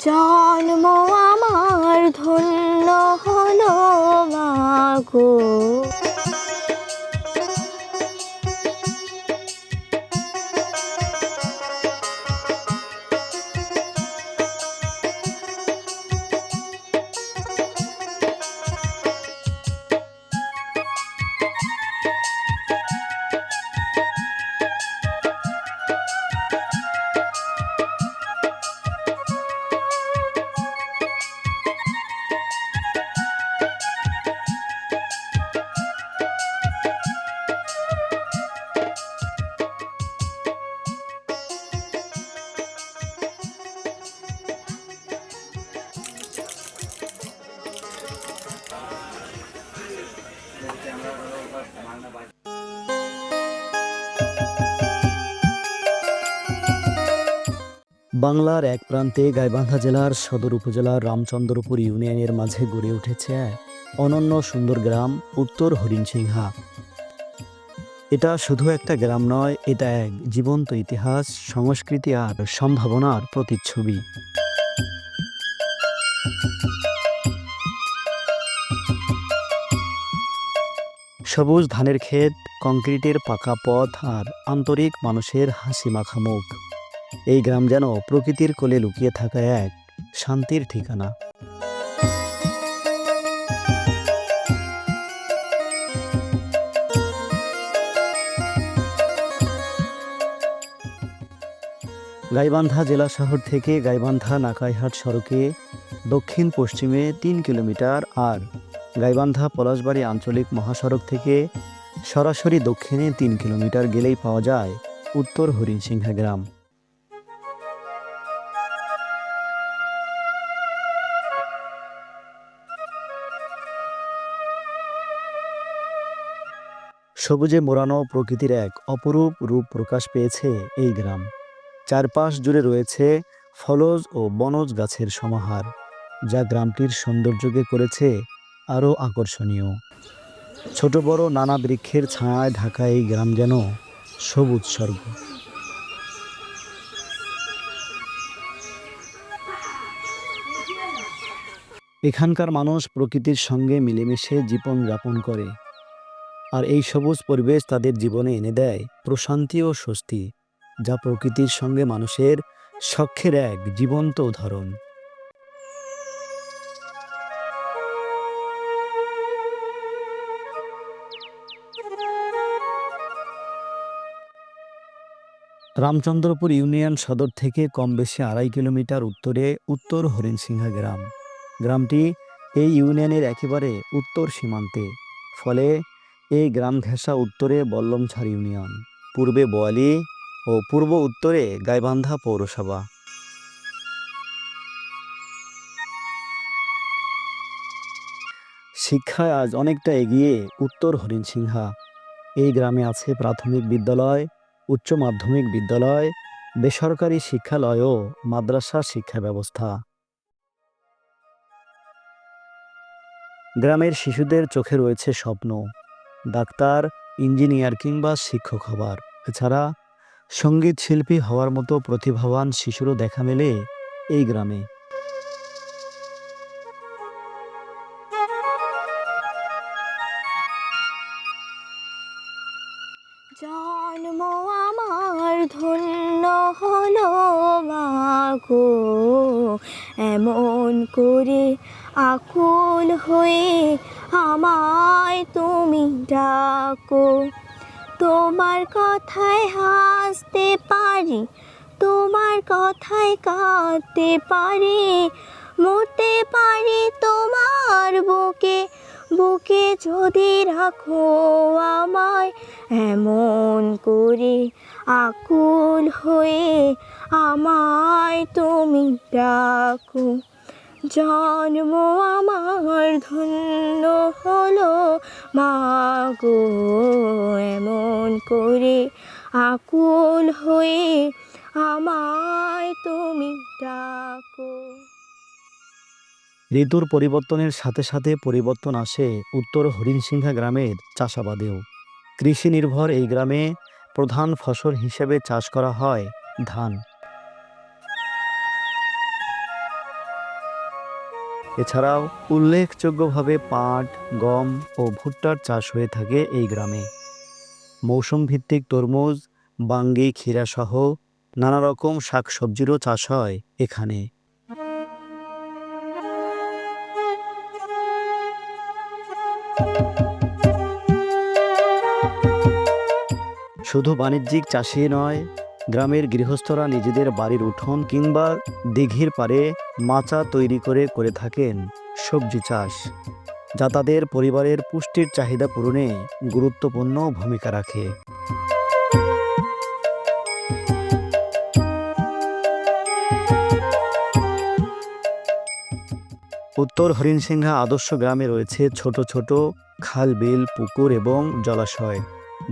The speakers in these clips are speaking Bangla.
জন্ম আমার ধন্য হলো মাগো বাংলার এক প্রান্তে গাইবান্ধা জেলার সদর উপজেলার রামচন্দ্রপুর ইউনিয়নের মাঝে গড়ে উঠেছে অনন্য সুন্দর গ্রাম, উত্তর হরিণসিংহা। এটা শুধু একটা গ্রাম নয়, এটা এক জীবন্ত ইতিহাস, সংস্কৃতি আর সম্ভাবনার প্রতিচ্ছবি। সবুজ ধানের ক্ষেত, কংক্রিটের পাকা পথ আর আন্তরিক মানুষের হাসি মাখা মুখ। এই গ্রাম যেন প্রকৃতির কোলে লুকিয়ে থাকা এক শান্তির ঠিকানা। গাইবান্ধা জেলা শহর থেকে গাইবান্ধা নাকাইহাট সড়কে দক্ষিণ পশ্চিমে তিন কিলোমিটার আর গাইবান্ধা পলাশবাড়ি আঞ্চলিক মহাসড়ক থেকে সরাসরি দক্ষিণে তিন কিলোমিটার গেলেই পাওয়া যায় উত্তর হরিণসিংহা গ্রাম। সবুজে মোড়ানো প্রকৃতির এক অপরূপ রূপ প্রকাশ পেয়েছে এই গ্রাম। চারপাশ জুড়ে রয়েছে ফলজ ও বনজ গাছের সমাহার, যা গ্রামটির সৌন্দর্যকে করেছে আরও আকর্ষণীয়। ছোট বড় নানা বৃক্ষের ছায়ায় ঢাকা এই গ্রাম যেন সবুজ স্বর্গ। এখানকার মানুষ প্রকৃতির সঙ্গে মিলেমিশে জীবন যাপন করে। আর এই সবুজ পরিবেশ তাদের জীবনে এনে দেয় প্রশান্তি ও স্বস্তি, যা প্রকৃতির সঙ্গে মানুষের সখ্যের এক জীবন্ত উদাহরণ। রামচন্দ্রপুর ইউনিয়ন সদর থেকে কম বেশি আড়াই কিলোমিটার উত্তরে উত্তর হরিণসিংহা গ্রাম। গ্রামটি এই ইউনিয়নের একেবারে উত্তর সীমান্তে, ফলে এই গ্রাম ঘেঁষা উত্তরে বল্লমছাড় ইউনিয়ন, পূর্বে বোয়ালি ও পূর্ব উত্তরে গাইবান্ধা পৌরসভা। শিক্ষায় আজ অনেকটা এগিয়ে উত্তর হরিণসিংহা এই গ্রামে আছে প্রাথমিক বিদ্যালয়, উচ্চ মাধ্যমিক বিদ্যালয়, বেসরকারি শিক্ষালয় ও মাদ্রাসা শিক্ষা ব্যবস্থা। গ্রামের শিশুদের চোখে রয়েছে স্বপ্ন। ডাক্তার, ইঞ্জিনিয়ার কিংবা শিক্ষক হবার। এছাড়া সংগীত শিল্পী হওয়ার মতো প্রতিভাবান শিশুরও দেখা মেলে এই গ্রামে। জন্ম আমার ধন্য হলো মাগো এমন করে আকুল হয়ে আমায় তুমি ডাকো। তোমার কথায় হাসতে পারি, তোমার কথায় কাঁদতে পারি। মরতে পারি তোমার বুকে বুকে যদি রাখো আমায় এমন করে। আকুল হয়ে আমায় তুমি ডাকো। জন্ম আমার ধন্য হলো মাগো এমন করে আকুল হয়ে আমায় তুমি ডাকো। ঋতুর পরিবর্তনের সাথে সাথে পরিবর্তন আসে উত্তর হরিণসিংহা গ্রামের চাষাবাদেও। কৃষি নির্ভর এই গ্রামে প্রধান ফসল হিসেবে চাষ করা হয় ধান। এছাড়াও উল্লেখযোগ্যভাবে পাট, গম ও ভুট্টার চাষ হয়ে থাকে এই গ্রামে। মৌসুম ভিত্তিক তরমুজ, বাঙ্গি ক্ষীরা সহ নানা রকম শাকসবজিরও চাষ হয় এখানে। শুধু বাণিজ্যিক চাষই নয় গ্রামের গৃহস্থরা নিজেদের বাড়ির উঠোন কিংবা দিঘির পাড়ে মাচা তৈরি করে করে থাকেন সবজি চাষ, যা তাদের পরিবারের পুষ্টির চাহিদা পূরণে গুরুত্বপূর্ণ ভূমিকা রাখে। উত্তর হরিণসিংহা আদর্শ গ্রামে রয়েছে ছোট ছোট খাল, বিল, পুকুর এবং জলাশয়,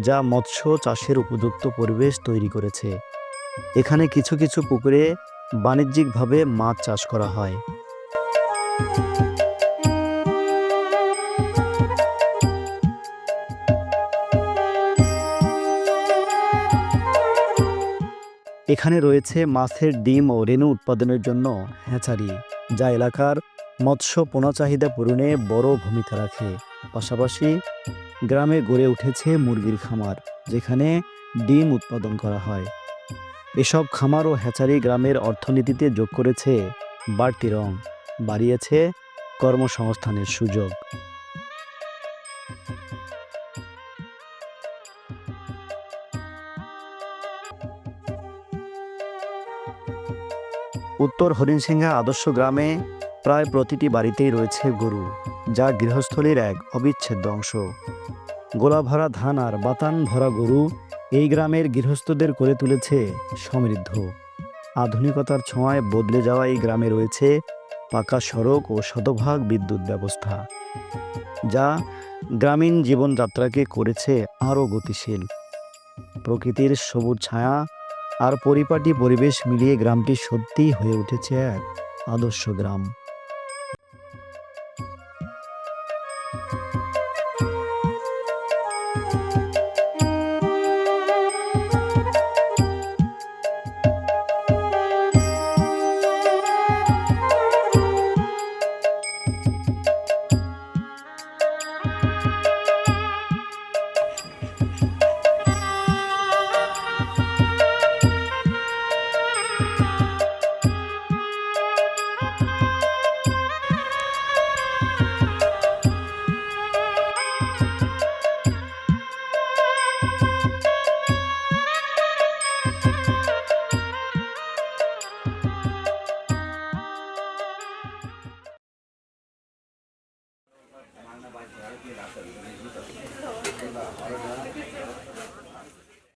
যা মৎস্য চাষের উপযুক্ত পরিবেশ তৈরি করেছে। এখানে কিছু কিছু পুকুরে বাণিজ্যিকভাবে মাছ চাষ করা হয়। এখানে রয়েছে মাছের ডিম ও রেণু উৎপাদনের জন্য হ্যাচারি, যা এলাকার মৎস্য পোনা চাহিদা পূরণে বড় ভূমিকা রাখে। পাশাপাশি গ্রামে গড়ে উঠেছে মুরগির খামার, যেখানে ডিম উৎপাদন করা হয়। এসব খামার ও হ্যাচারি গ্রামের অর্থনীতিতে যোগ করেছে, বাড়তি রং, বাড়িয়েছে কর্মসংস্থানের সুযোগ। উত্তর হরিণসিংহা আদর্শ গ্রামে প্রায় প্রতিটি বাড়িতেই রয়েছে গরু, যা গৃহস্থলীর এক অবিচ্ছেদ্য অংশ। গোলা ভরা ধান আর বাতান ভরা গরু এই গ্রামের গৃহস্থদের করে তুলেছে সমৃদ্ধ। আধুনিকতার ছোঁয়ায় বদলে যাওয়া এই গ্রামে রয়েছে পাকা সড়ক ও শতভাগ বিদ্যুৎ ব্যবস্থা, যা গ্রামীণ জীবনযাত্রাকে করেছে আরও গতিশীল। প্রকৃতির সবুজ ছায়া আর পরিপাটি পরিবেশ মিলিয়ে গ্রামটি সত্যিই হয়ে উঠেছে এক আদর্শ গ্রাম।